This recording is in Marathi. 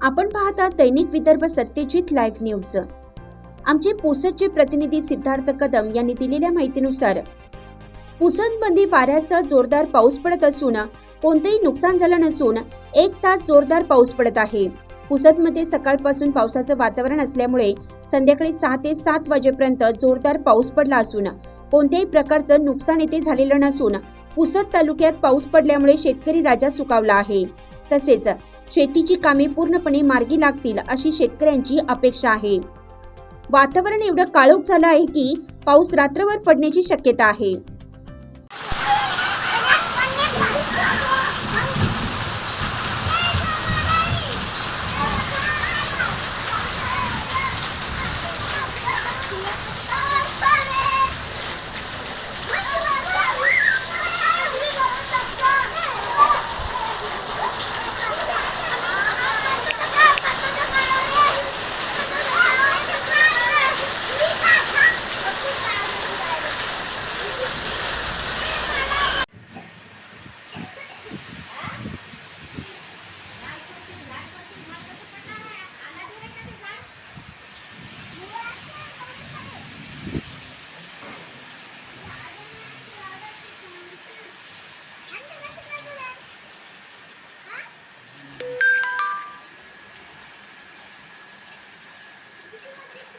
आपण पाहता दैनिक विदर्भ सत्यजित लाईव्ह न्यूज आमचे पुसदचे प्रतिनिधी सिद्धार्थ कदम यांनी दिलेल्या माहितीनुसार पुसदमध्ये वाऱ्यासह जोरदार पाऊस पडत असून कोणतेही नुकसान झालं नसून एक तास जोरदार पाऊस पडत आहे. पुसदमध्ये सकाळपासून पावसाचं वातावरण असल्यामुळे संध्याकाळी सहा ते सात वाजेपर्यंत जोरदार पाऊस पडला असून कोणत्याही प्रकारचं नुकसान येथे झालेलं नसून पुसद तालुक्यात पाऊस पडल्यामुळे शेतकरी राजा सुकावला आहे. तसेच शेतीची कामे पूर्णपणे मार्गी लागतील अशी शेतकऱ्यांची अपेक्षा आहे. वातावरण एवढं काळोख झालं आहे की पाऊस रात्रभर पडण्याची शक्यता आहे.